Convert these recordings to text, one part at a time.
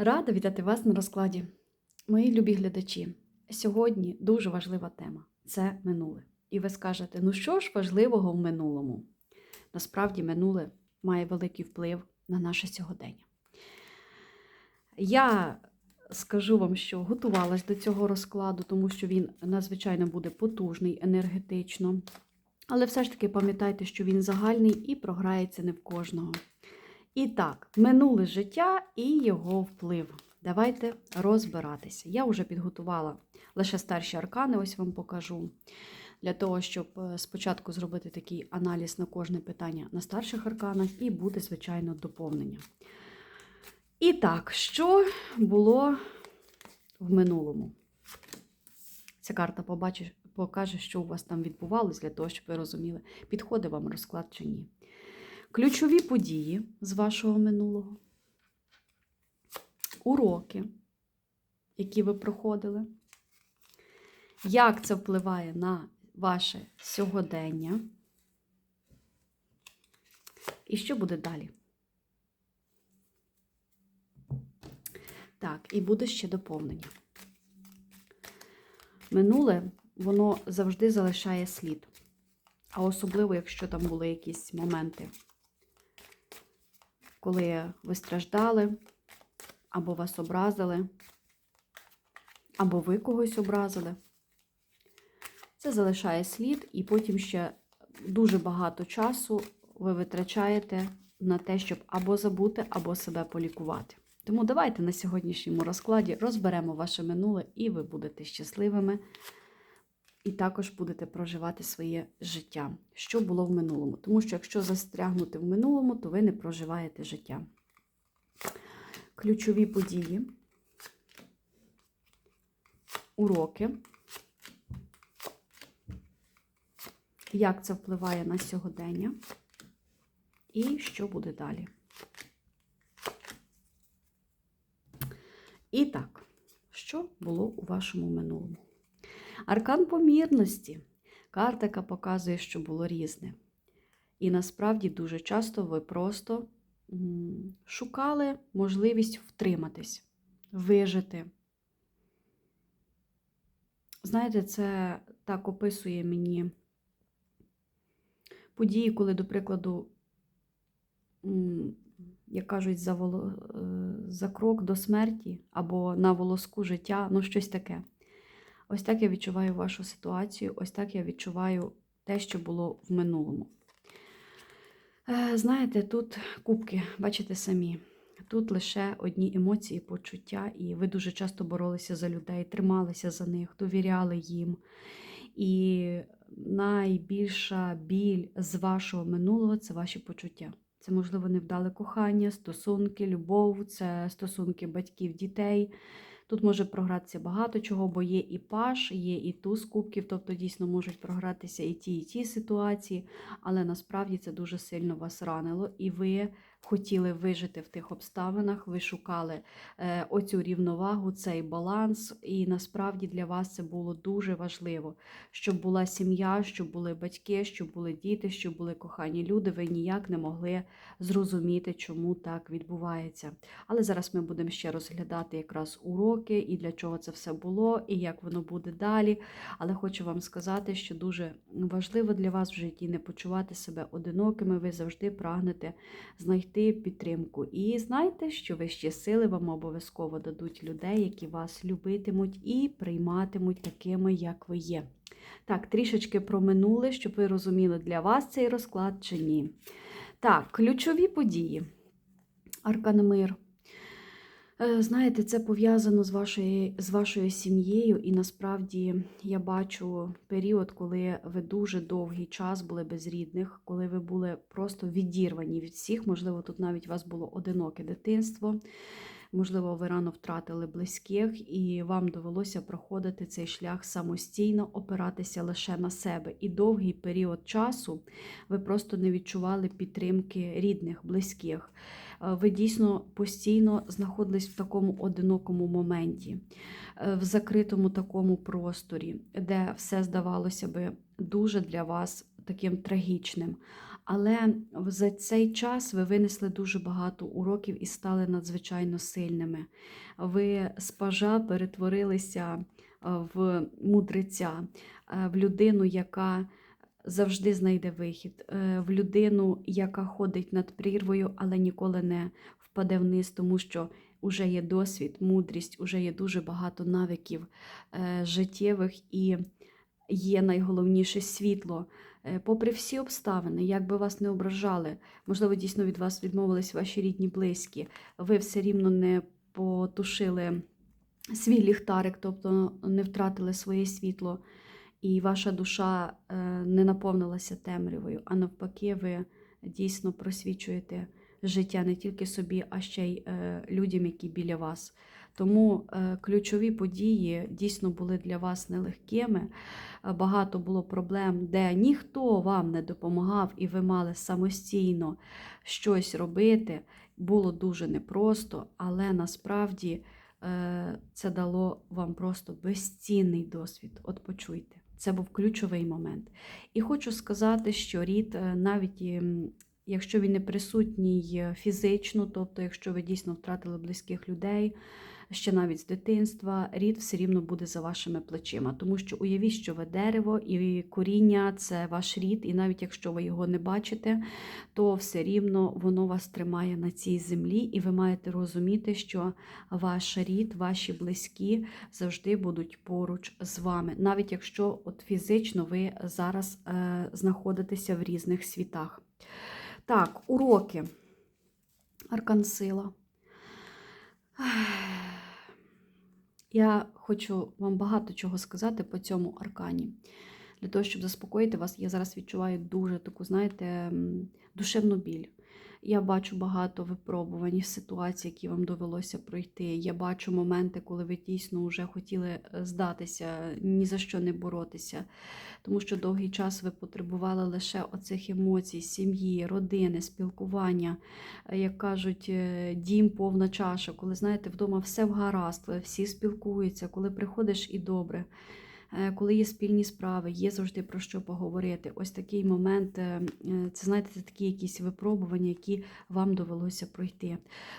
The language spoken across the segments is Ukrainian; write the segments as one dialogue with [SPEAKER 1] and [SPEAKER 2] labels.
[SPEAKER 1] Рада вітати вас на розкладі. Мої любі глядачі, сьогодні дуже важлива тема це минуле. І ви скажете, ну що ж важливого в минулому? Насправді, минуле має великий вплив на наше сьогодення. Я скажу вам, що готувалась до цього розкладу, тому що він надзвичайно буде потужний енергетично. Але все ж таки пам'ятайте, що він загальний і програється не в кожного. І так, минуле життя і його вплив. Давайте розбиратися. Я вже підготувала лише старші аркани, ось вам покажу. Для того, щоб е, спочатку зробити такий аналіз на кожне питання на старших арканах, і буде, звичайно, доповнення. І так, що було в минулому? Ця карта побачить, покаже, що у вас там відбувалось, для того, щоб ви розуміли, підходить вам розклад чи ні. Ключові події з вашого минулого, уроки, які ви проходили, як це впливає на ваше сьогодення, і що буде далі? Так, і буде ще доповнення. Минуле, воно завжди залишає слід. А особливо, якщо там були якісь моменти, коли ви страждали, або вас образили, або ви когось образили. Це залишає слід, і потім ще дуже багато часу ви витрачаєте на те, щоб або забути, або себе полікувати. Тому давайте на сьогоднішньому розкладі розберемо ваше минуле, і ви будете щасливими, і також будете проживати своє життя, що було в минулому. Тому що якщо застрягнути в минулому, то ви не проживаєте життя. Ключові події, уроки. Як це впливає на сьогодення? І що буде далі? І так, що було у вашому минулому? Аркан помірності. Карта, яка показує, що було різне. І насправді дуже часто ви просто шукали можливість втриматись, вижити. Знаєте, це так описує мені події, коли, до прикладу, як кажуть, за, воло... е, за крок до смерті або на волоску життя, ну щось таке. Ось так я відчуваю вашу ситуацію, ось так я відчуваю те, що було в минулому. Е, Знаєте, тут кубки, бачите самі. Тут лише одні емоції, почуття, і ви дуже часто боролися за людей, трималися за них, довіряли їм. І найбільша біль з вашого минулого це ваші почуття. Це, можливо, невдале кохання, стосунки, любов, це стосунки батьків, дітей. Тут може програтися багато чого, бо є і паш, є і туз кубків, тобто дійсно можуть програтися і ті, і ті ситуації, але насправді це дуже сильно вас ранило, і ви хотіли вижити в тих обставинах, ви шукали е, оцю рівновагу, цей баланс, і насправді для вас це було дуже важливо, щоб була сім'я, щоб були батьки, щоб були діти, щоб були кохані люди. Ви ніяк не могли зрозуміти, чому так відбувається. Але зараз ми будемо ще розглядати якраз уроки і для чого це все було, і як воно буде далі. Але хочу вам сказати, що дуже важливо для вас в житті не почувати себе одинокими. Ви завжди прагнете знайти підтримку. І знайте, що вищі сили вам обов'язково дадуть людей, які вас любитимуть і прийматимуть такими, як ви є. Так, трішечки про минуле, щоб ви розуміли, для вас цей розклад чи ні. Так, ключові події. Арканмир. Е, Знаєте, це пов'язано з вашою, з вашою сім'єю, і насправді я бачу період, коли ви дуже довгий час були без рідних, коли ви були просто відірвані від всіх. Можливо, тут навіть у вас було одиноке дитинство. Можливо, ви рано втратили близьких, і вам довелося проходити цей шлях самостійно, опиратися лише на себе. І довгий період часу ви просто не відчували підтримки рідних, близьких. Е, Ви дійсно постійно знаходились в такому одинокому моменті, е, в закритому такому просторі, де все здавалося би дуже для вас таким трагічним. Але за цей час ви винесли дуже багато уроків і стали надзвичайно сильними. Ви з пажа перетворилися е, в мудреця, е, в людину, яка завжди знайде вихід, е, в людину, яка ходить над прірвою, але ніколи не впаде вниз, тому що вже є досвід, мудрість, вже є дуже багато навиків життєвих і є найголовніше світло. Е, Попри всі обставини, як би вас не ображали, можливо, дійсно від вас відмовились ваші рідні близькі, ви все рівно не потушили свій ліхтарик, тобто не втратили своє світло, і ваша душа е, не наповнилася темрявою, а навпаки, ви дійсно просвічуєте життя не тільки собі, а ще й е, людям, які біля вас. Тому е, ключові події дійсно були для вас нелегкими. Е, Багато було проблем, де ніхто вам не допомагав, і ви мали самостійно щось робити. Було дуже непросто, але насправді е, це дало вам просто безцінний досвід. От почуйте, це був ключовий момент. І хочу сказати, що рід, навіть ем, якщо він не присутній фізично, тобто, якщо ви дійсно втратили близьких людей, ще навіть з дитинства, рід все рівно буде за вашими плечима. Тому що уявіть, що ви дерево і коріння це ваш рід, і навіть якщо ви його не бачите, то все рівно воно вас тримає на цій землі, і ви маєте розуміти, що ваш рід, ваші близькі завжди будуть поруч з вами, навіть якщо от фізично ви зараз е, знаходитеся в різних світах. Так, уроки. Аркан сила. Я хочу вам багато чого сказати по цьому аркані. Для того, щоб заспокоїти вас, я зараз відчуваю дуже таку, знаєте, душевну біль. Я бачу багато випробувань, ситуацій, які вам довелося пройти. Я бачу моменти, коли ви дійсно вже хотіли е, здатися, ні за що не боротися. Тому що довгий час ви потребували лише оцих емоцій, сім'ї, родини, спілкування, Е, як кажуть, е, дім повна чаша, коли знаєте, вдома все вгаразд, всі спілкуються, коли приходиш і добре. Е, Коли є спільні справи, є завжди про що поговорити. Ось такий момент, е, е, це знаєте, це такі якісь випробування, які вам довелося пройти.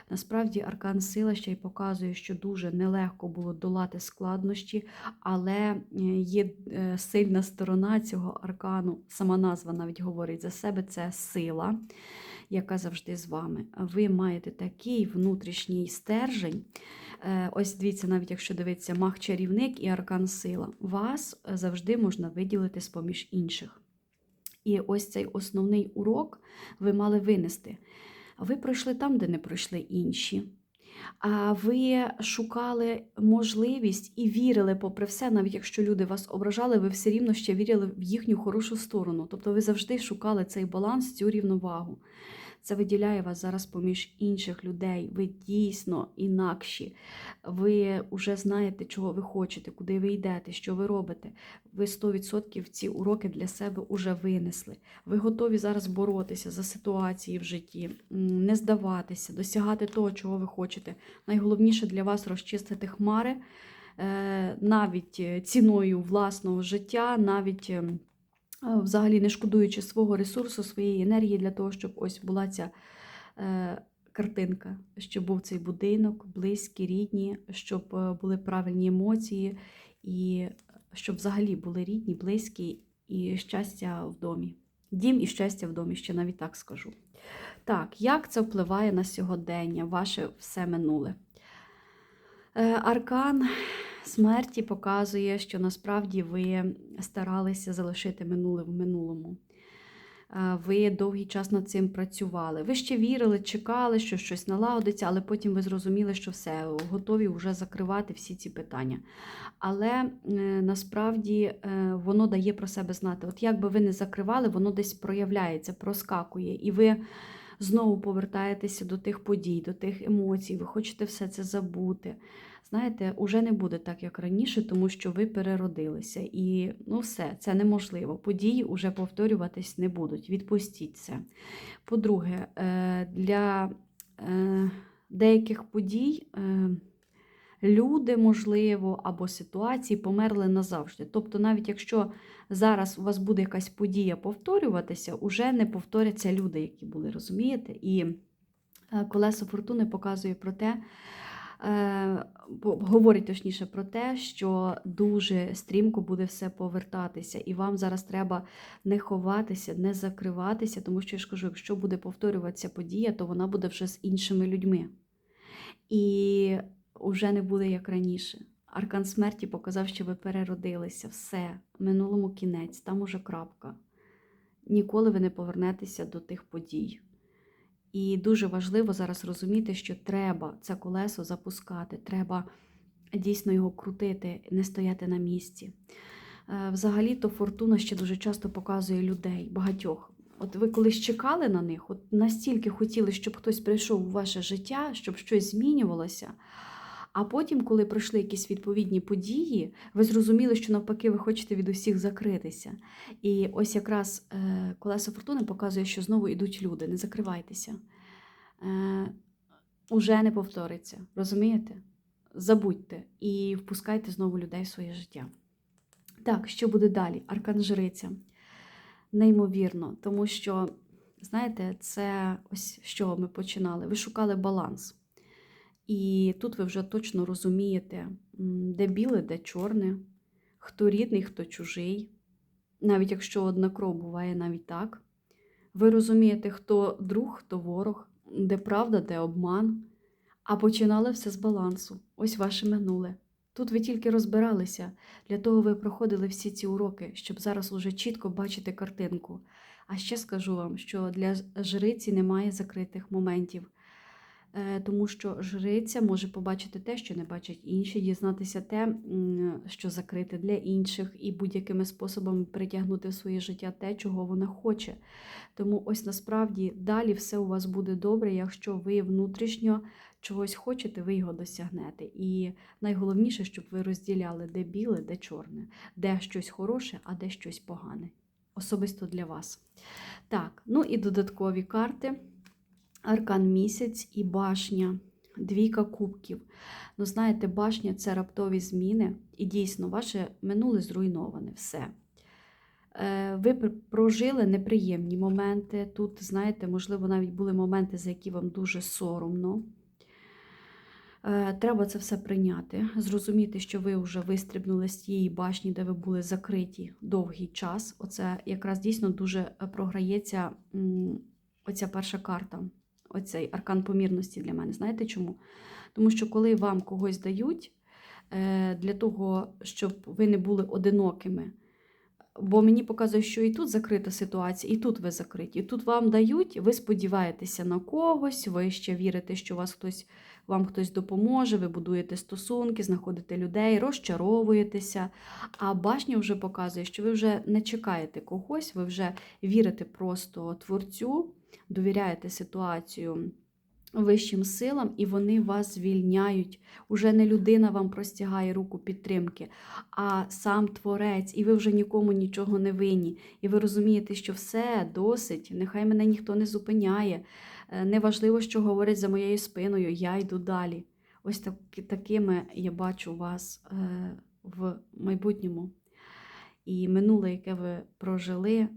[SPEAKER 1] Насправді, аркан сила ще й показує, що дуже нелегко було долати складнощі, але є сильна сторона цього аркану, сама назва навіть говорить за себе, це сила. Яка завжди з вами. Ви маєте такий внутрішній стержень. Е, Ось дивіться, навіть якщо дивиться маг-чарівник і аркан сила, вас е, завжди можна виділити з-поміж інших. І ось цей основний урок ви мали винести. Ви пройшли там, де не пройшли інші. А ви шукали можливість і вірили, попри все, навіть якщо люди вас ображали, ви все рівно ще вірили в їхню хорошу сторону. Тобто ви завжди шукали цей баланс, цю рівновагу. Це виділяє вас зараз поміж інших людей. Ви дійсно інакші. Ви вже знаєте, чого ви хочете, куди ви йдете, що ви робите. Ви 100% ці уроки для себе вже винесли. Ви готові зараз боротися за ситуації в житті, не здаватися, досягати того, чого ви хочете. Найголовніше для вас розчистити хмари е, навіть е, ціною власного життя, навіть. Взагалі не шкодуючи свого ресурсу, своєї енергії для того, щоб ось була ця е, картинка, щоб був цей будинок, близькі, рідні, щоб е, були правильні емоції, і щоб взагалі були рідні, близькі і щастя в домі. Дім і щастя в домі, ще навіть так скажу. Так, як це впливає на сьогодення, ваше все минуле? Е, Аркан смерті показує, що насправді ви старалися залишити минуле в минулому. Е, Ви довгий час над цим працювали. Ви ще вірили, чекали, що щось налагодиться, але потім ви зрозуміли, що все, готові вже закривати всі ці питання. Але е, насправді е, воно дає про себе знати. От як би ви не закривали, воно десь проявляється, проскакує. І ви знову повертаєтеся до тих подій, до тих емоцій, ви хочете все це забути. Знаєте, уже не буде так, як раніше, тому що ви переродилися. І ну все, це неможливо. Події вже повторюватись не будуть. Відпустіть це. По-друге, е, для е, деяких подій. Люди, можливо, або ситуації померли назавжди. Тобто, навіть якщо зараз у вас буде якась подія повторюватися, уже не повторяться люди, які були, розумієте? І е, колесо фортуни показує про те, е, говорить точніше про те, що дуже стрімко буде все повертатися, і вам зараз треба не ховатися, не закриватися, тому що я ж кажу, якщо буде повторюватися подія, то вона буде вже з іншими людьми. І вже не буде як раніше. Аркан смерті показав, що ви переродилися. Все, минулому кінець, там уже крапка. Ніколи ви не повернетеся до тих подій. І дуже важливо зараз розуміти, що треба це колесо запускати, треба дійсно його крутити, не стояти на місці. Е, Взагалі-то фортуна ще дуже часто показує людей, багатьох. От ви колись чекали на них, от настільки хотіли, щоб хтось прийшов у ваше життя, щоб щось змінювалося. А потім, коли пройшли якісь відповідні події, ви зрозуміли, що навпаки ви хочете від усіх закритися. І ось якраз е, колесо фортуни показує, що знову йдуть люди. Не закривайтеся. Е, уже не повториться. Розумієте? Забудьте і впускайте знову людей в своє життя. Так, що буде далі? Аркан жриця. Неймовірно, тому що, знаєте, це ось з чого ми починали. Ви шукали баланс. І тут ви вже точно розумієте, де біле, де чорне, хто рідний, хто чужий. Навіть якщо одна кров буває навіть так. Ви розумієте, хто друг, хто ворог, де правда, де обман. А починали все з балансу. Ось ваше минуле. Тут ви тільки розбиралися. Для того ви проходили всі ці уроки, щоб зараз уже чітко бачити картинку. А ще скажу вам, що для жриці немає закритих моментів. Е, Тому що жриця може побачити те, що не бачать інші, дізнатися те, що закрите для інших, і будь-якими способами притягнути в своє життя те, чого вона хоче. Тому ось насправді далі все у вас буде добре, якщо ви внутрішньо чогось хочете, ви його досягнете. І найголовніше, щоб ви розділяли, де біле, де чорне, де щось хороше, а де щось погане. Особисто для вас. Так, ну і додаткові карти. Аркан місяць і башня. Двійка кубків. Ну, знаєте, башня це раптові зміни, і дійсно, ваше минуле зруйноване. Все. Е, Ви прожили неприємні моменти. Тут, знаєте, можливо, навіть були моменти, за які вам дуже соромно. Е, Треба це все прийняти, зрозуміти, що ви вже вистрибнули з тієї башні, де ви були закриті довгий час. Оце якраз дійсно дуже е, програється оця перша карта, оцей аркан помірності для мене. Знаєте чому? Тому що коли вам когось дають е, для того, щоб ви не були одинокими. Бо мені показує, що і тут закрита ситуація, і тут ви закриті. І тут вам дають, ви сподіваєтеся на когось, ви ще вірите, що вас хтось, вам хтось допоможе, ви будуєте стосунки, знаходите людей, розчаровуєтеся. А башня вже показує, що ви вже не чекаєте когось, ви вже вірите просто творцю, довіряєте ситуацію вищим силам, і вони вас звільняють. Уже не людина вам простягає руку підтримки, а сам творець, і ви вже нікому нічого не винні. І ви розумієте, що все досить, нехай мене ніхто не зупиняє. Е, Неважливо, що говорять за моєю спиною, я йду далі. Ось так, такими я бачу вас е, в майбутньому. І минуле, яке ви прожили,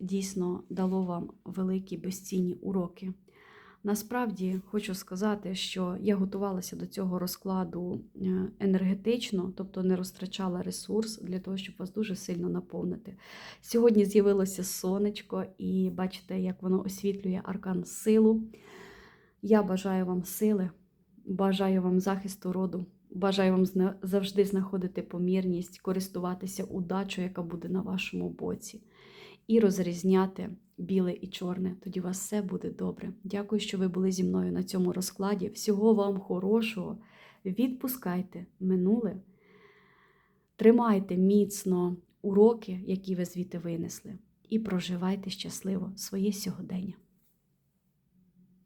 [SPEAKER 1] дійсно дало вам великі безцінні уроки. Насправді хочу сказати, що я готувалася до цього розкладу е, енергетично, тобто не розтрачала ресурс для того, щоб вас дуже сильно наповнити. Сьогодні з'явилося сонечко, і бачите, як воно освітлює аркан силу. Я бажаю вам сили, бажаю вам захисту роду, бажаю вам завжди знаходити помірність, користуватися удачою, яка буде на вашому боці, і розрізняти біле і чорне. Тоді у вас все буде добре. Дякую, що ви були зі мною на цьому розкладі. Всього вам хорошого. Відпускайте минуле, тримайте міцно уроки, які ви звідти винесли, і проживайте щасливо своє сьогодення.